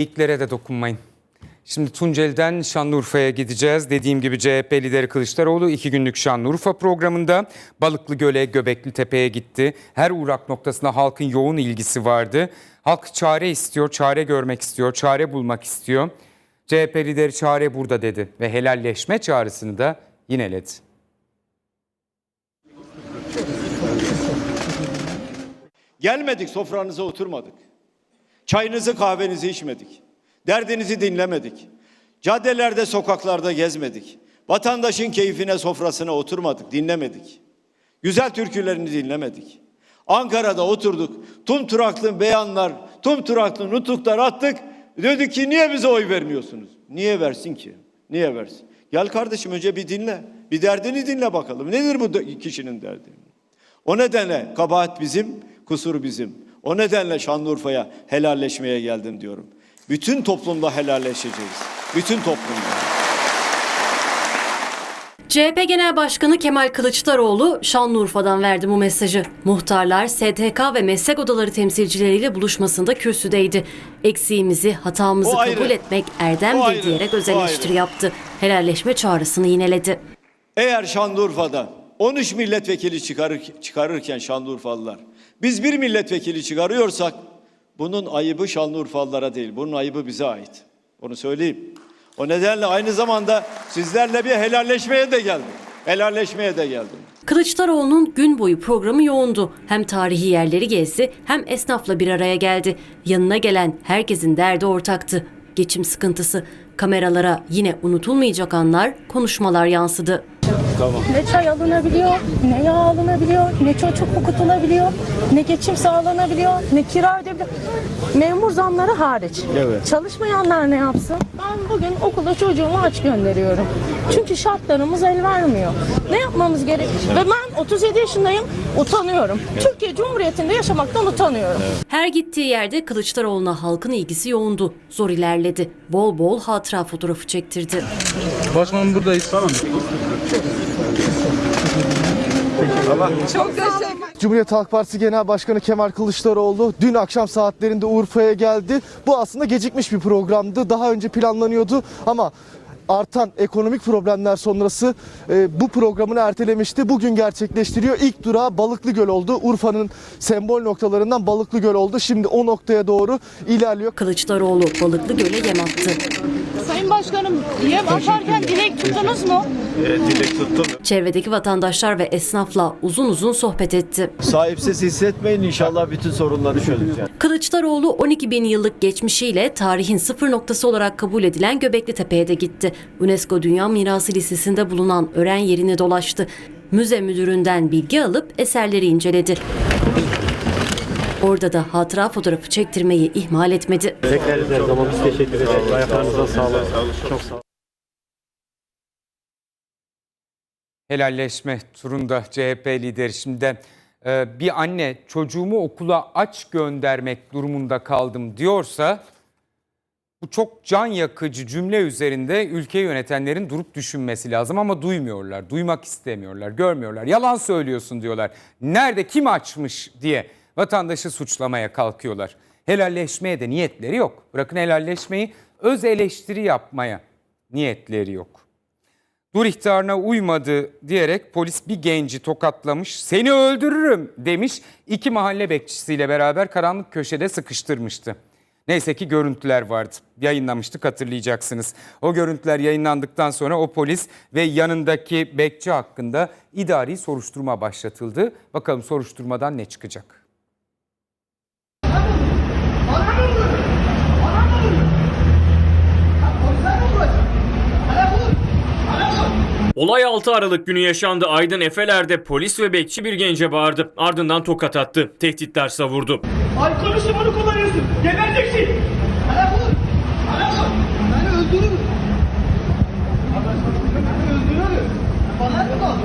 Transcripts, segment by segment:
İlklere de dokunmayın. Şimdi Tunceli'den Şanlıurfa'ya gideceğiz. Dediğim gibi CHP lideri Kılıçdaroğlu iki günlük Şanlıurfa programında Balıklı Göl'e, Göbekli Tepe'ye gitti. Her uğrak noktasına halkın yoğun ilgisi vardı. Halk çare istiyor, çare görmek istiyor, çare bulmak istiyor. CHP lideri çare burada dedi ve helalleşme çağrısını da yineledi. Gelmedik sofranıza oturmadık. Çayınızı kahvenizi içmedik. Derdinizi dinlemedik. Caddelerde sokaklarda gezmedik. Vatandaşın keyfine sofrasına oturmadık, dinlemedik. Güzel türkülerini dinlemedik. Ankara'da oturduk. Tüm Turaklı'nın beyanlar, tüm Turaklı nutuklar attık. Dedik ki niye bize oy vermiyorsunuz? Niye versin ki? Niye versin? Gel kardeşim önce bir dinle. Bir derdini dinle bakalım. Nedir bu kişinin derdi? O nedenle kabahat bizim, kusur bizim. O nedenle Şanlıurfa'ya helalleşmeye geldim diyorum. Bütün toplumla helalleşeceğiz. Bütün toplumla. CHP Genel Başkanı Kemal Kılıçdaroğlu Şanlıurfa'dan verdi bu mesajı. Muhtarlar, STK ve meslek odaları temsilcileriyle buluşmasında kürsüdeydi. Eksiğimizi, hatamızı O ayrı. kabul etmek O erdemdir ayrı. diyerek öz ayrı. eleştiri yaptı. Helalleşme çağrısını yineledi. Eğer Şanlıurfa'da 13 milletvekili çıkarır, çıkarırken Şanlıurfalılar biz bir milletvekili çıkarıyorsak bunun ayıbı Şanlıurfalılara değil. Bunun ayıbı bize ait. Onu söyleyeyim. O nedenle aynı zamanda sizlerle bir helalleşmeye de geldim. Helalleşmeye de geldim. Kılıçdaroğlu'nun gün boyu programı yoğundu. Hem tarihi yerleri gezdi hem esnafla bir araya geldi. Yanına gelen herkesin derdi ortaktı. Geçim sıkıntısı. Kameralara yine unutulmayacak anlar, konuşmalar yansıdı. Ne çay alınabiliyor, ne yağ alınabiliyor, ne çocuk okutulabiliyor, ne geçim sağlanabiliyor, ne kira ödebiliyor. Memur zamları hariç. Evet. Çalışmayanlar ne yapsın? Ben bugün okula çocuğumu aç gönderiyorum. Çünkü şartlarımız el vermiyor. Ne yapmamız gerek? Ve ben 37 yaşındayım, utanıyorum. Türkiye Cumhuriyeti'nde yaşamaktan utanıyorum. Her gittiği yerde Kılıçdaroğlu'na halkın ilgisi yoğundu. Zor ilerledi. Bol bol hatıra fotoğrafı çektirdi. Başkanım buradayız. Tamam. Cumhuriyet Halk Partisi Genel Başkanı Kemal Kılıçdaroğlu dün akşam saatlerinde Urfa'ya geldi. Bu aslında gecikmiş bir programdı. Daha önce planlanıyordu ama artan ekonomik problemler sonrası e, bu programını ertelemişti. Bugün gerçekleştiriyor. İlk durağı Balıklı Göl oldu. Urfa'nın sembol noktalarından Balıklı Göl oldu. Şimdi o noktaya doğru ilerliyor. Kılıçdaroğlu balıklı göle yem attı. Sayın Başkanım, yem atarken dilek tuttunuz mu? Çevredeki vatandaşlar ve esnafla uzun uzun sohbet etti. Sahipsiz hissetmeyin inşallah bütün sorunları çözeceğiz. Kılıçdaroğlu 12 bin yıllık geçmişiyle tarihin sıfır noktası olarak kabul edilen Göbekli Tepe'ye de gitti. UNESCO Dünya Mirası listesinde bulunan öğren yerini dolaştı. Müze müdüründen bilgi alıp eserleri inceledi. Orada da hatıra fotoğrafı çektirmeyi ihmal etmedi. Bekleriz her zaman biz teşekkür ederiz. Ayaklarınıza sağlık. Çok sağ olun. Helalleşme turunda CHP lideri şimdi e, bir anne çocuğumu okula aç göndermek durumunda kaldım diyorsa bu çok can yakıcı cümle üzerinde ülke yönetenlerin durup düşünmesi lazım ama duymuyorlar, duymak istemiyorlar, görmüyorlar. Yalan söylüyorsun diyorlar. Nerede kim açmış diye vatandaşı suçlamaya kalkıyorlar. Helalleşmeye de niyetleri yok. Bırakın helalleşmeyi öz eleştiri yapmaya niyetleri yok. Dur ihtarına uymadı diyerek polis bir genci tokatlamış. Seni öldürürüm demiş. İki mahalle bekçisiyle beraber karanlık köşede sıkıştırmıştı. Neyse ki görüntüler vardı. Yayınlamıştık hatırlayacaksınız. O görüntüler yayınlandıktan sonra o polis ve yanındaki bekçi hakkında idari soruşturma başlatıldı. Bakalım soruşturmadan ne çıkacak? Olay 6 Aralık günü yaşandı. Aydın Efeler'de polis ve bekçi bir gence bağırdı. Ardından tokat attı. Tehditler savurdu. Alkolü sıfırı kullanıyorsun. Gebereceksin. Bana vur. Beni öldürür. Beni öldürür. Bana mı kaldı?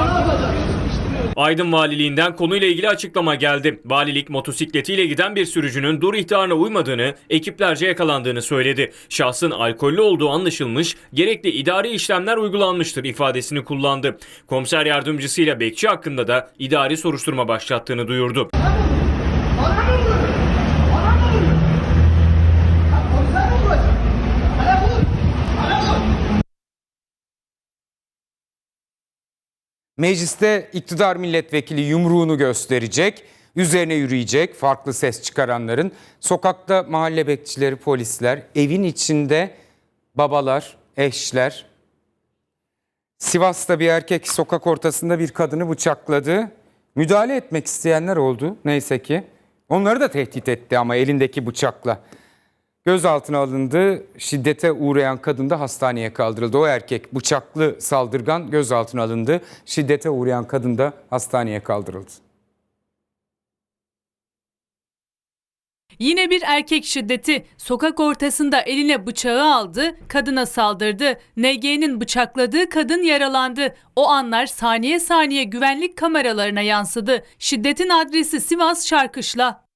Bana yapacak. Aydın Valiliğinden konuyla ilgili açıklama geldi. Valilik motosikletiyle giden bir sürücünün dur ihtarına uymadığını, ekiplerce yakalandığını söyledi. Şahsın alkollü olduğu anlaşılmış, gerekli idari işlemler uygulanmıştır ifadesini kullandı. Komiser yardımcısıyla bekçi hakkında da idari soruşturma başlattığını duyurdu. Bana vur. Bana vur. Mecliste iktidar milletvekili yumruğunu gösterecek, üzerine yürüyecek farklı ses çıkaranların. Sokakta mahalle bekçileri, polisler, evin içinde babalar, eşler. Sivas'ta bir erkek sokak ortasında bir kadını bıçakladı. Müdahale etmek isteyenler oldu neyse ki. Onları da tehdit etti ama elindeki bıçakla. Gözaltına alındı. Şiddete uğrayan kadın da hastaneye kaldırıldı. O erkek bıçaklı saldırgan gözaltına alındı. Şiddete uğrayan kadın da hastaneye kaldırıldı. Yine bir erkek şiddeti. Sokak ortasında eline bıçağı aldı, kadına saldırdı. NG'nin bıçakladığı kadın yaralandı. O anlar saniye saniye güvenlik kameralarına yansıdı. Şiddetin adresi Sivas Şarkışla.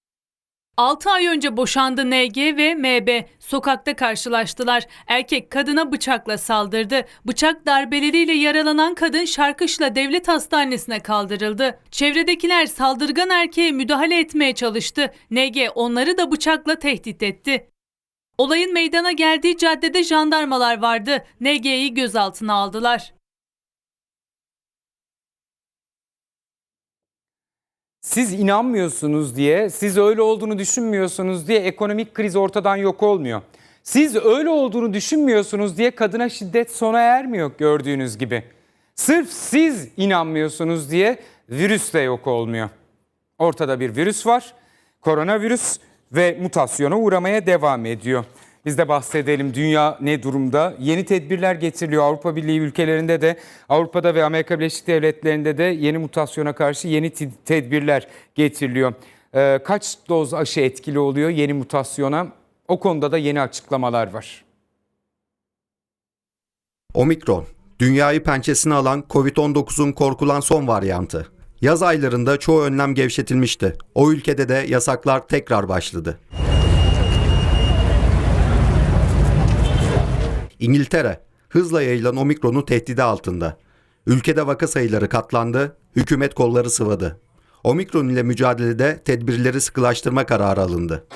6 ay önce boşandı NG ve MB. Sokakta karşılaştılar. Erkek kadına bıçakla saldırdı. Bıçak darbeleriyle yaralanan kadın Şarkışla Devlet Hastanesi'ne kaldırıldı. Çevredekiler saldırgan erkeğe müdahale etmeye çalıştı. NG onları da bıçakla tehdit etti. Olayın meydana geldiği caddede jandarmalar vardı. NG'yi gözaltına aldılar. Siz inanmıyorsunuz diye, siz öyle olduğunu düşünmüyorsunuz diye ekonomik kriz ortadan yok olmuyor. Siz öyle olduğunu düşünmüyorsunuz diye kadına şiddet sona ermiyor gördüğünüz gibi. Sırf siz inanmıyorsunuz diye virüs de yok olmuyor. Ortada bir virüs var, koronavirüs ve mutasyona uğramaya devam ediyor. Biz de bahsedelim dünya ne durumda? Yeni tedbirler getiriliyor Avrupa Birliği ülkelerinde de Avrupa'da ve Amerika Birleşik Devletleri'nde de yeni mutasyona karşı yeni te- tedbirler getiriliyor. Ee, kaç doz aşı etkili oluyor yeni mutasyona? O konuda da yeni açıklamalar var. Omikron, dünyayı pençesine alan Covid-19'un korkulan son varyantı. Yaz aylarında çoğu önlem gevşetilmişti. O ülkede de yasaklar tekrar başladı. İngiltere, hızla yayılan Omikron'u tehdidi altında. Ülkede vaka sayıları katlandı, hükümet kolları sıvadı. Omikron ile mücadelede tedbirleri sıkılaştırma kararı alındı.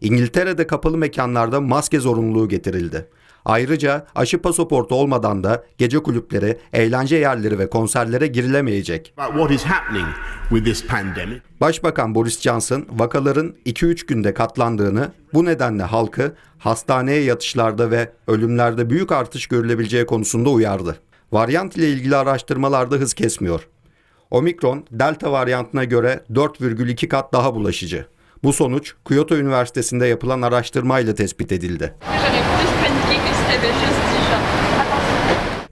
İngiltere'de kapalı mekanlarda maske zorunluluğu getirildi. Ayrıca aşı pasaportu olmadan da gece kulüpleri, eğlence yerleri ve konserlere girilemeyecek. Başbakan Boris Johnson vakaların 2-3 günde katlandığını, bu nedenle halkı hastaneye yatışlarda ve ölümlerde büyük artış görülebileceği konusunda uyardı. Varyant ile ilgili araştırmalarda hız kesmiyor. Omikron, Delta varyantına göre 4,2 kat daha bulaşıcı. Bu sonuç Kyoto Üniversitesi'nde yapılan araştırmayla tespit edildi.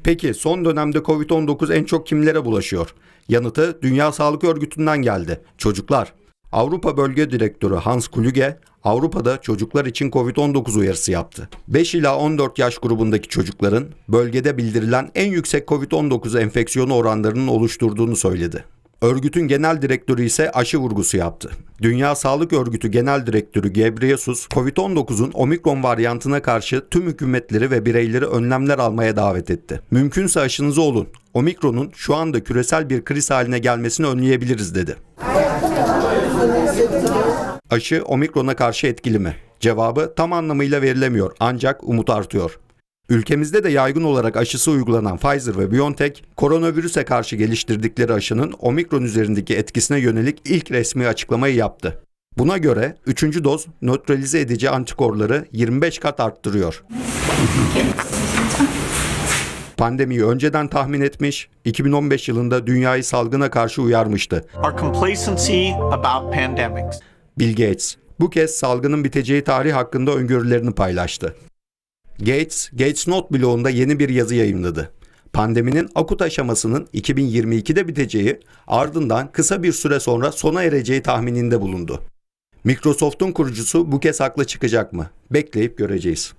Peki son dönemde Covid-19 en çok kimlere bulaşıyor? Yanıtı Dünya Sağlık Örgütü'nden geldi. Çocuklar. Avrupa Bölge Direktörü Hans Kluge, Avrupa'da çocuklar için Covid-19 uyarısı yaptı. 5 ila 14 yaş grubundaki çocukların bölgede bildirilen en yüksek Covid-19 enfeksiyonu oranlarının oluşturduğunu söyledi. Örgütün genel direktörü ise aşı vurgusu yaptı. Dünya Sağlık Örgütü Genel Direktörü Gebreyesus, Covid-19'un omikron varyantına karşı tüm hükümetleri ve bireyleri önlemler almaya davet etti. Mümkünse aşınızı olun. Omikronun şu anda küresel bir kriz haline gelmesini önleyebiliriz dedi. Aşı omikrona karşı etkili mi? Cevabı tam anlamıyla verilemiyor ancak umut artıyor. Ülkemizde de yaygın olarak aşısı uygulanan Pfizer ve BioNTech, koronavirüse karşı geliştirdikleri aşının omikron üzerindeki etkisine yönelik ilk resmi açıklamayı yaptı. Buna göre 3. doz nötralize edici antikorları 25 kat arttırıyor. Pandemiyi önceden tahmin etmiş, 2015 yılında dünyayı salgına karşı uyarmıştı. Bill Gates bu kez salgının biteceği tarih hakkında öngörülerini paylaştı. Gates, Gates Not bloğunda yeni bir yazı yayınladı. Pandeminin akut aşamasının 2022'de biteceği, ardından kısa bir süre sonra sona ereceği tahmininde bulundu. Microsoft'un kurucusu bu kez haklı çıkacak mı? Bekleyip göreceğiz.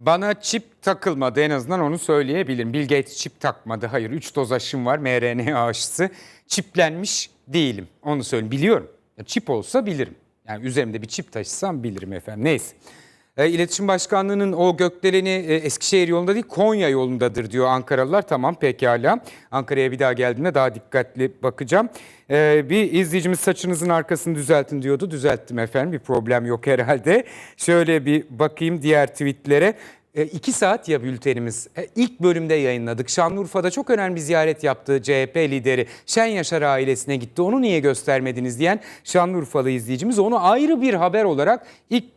Bana çip takılmadı en azından onu söyleyebilirim. Bill Gates çip takmadı. Hayır 3 doz aşım var mRNA aşısı. Çiplenmiş değilim onu söyleyeyim. Biliyorum. Çip olsa bilirim. Yani üzerimde bir çip taşısam bilirim efendim. Neyse. E, İletişim Başkanlığı'nın o gökdeleni e, Eskişehir yolunda değil Konya yolundadır diyor Ankaralılar. Tamam pekala. Ankara'ya bir daha geldiğimde daha dikkatli bakacağım. E, bir izleyicimiz saçınızın arkasını düzeltin diyordu. Düzelttim efendim bir problem yok herhalde. Şöyle bir bakayım diğer tweetlere. E, iki saat ya bültenimiz. E, ilk bölümde yayınladık. Şanlıurfa'da çok önemli bir ziyaret yaptı CHP lideri. Şen Yaşar ailesine gitti. Onu niye göstermediniz diyen Şanlıurfalı izleyicimiz. Onu ayrı bir haber olarak ilk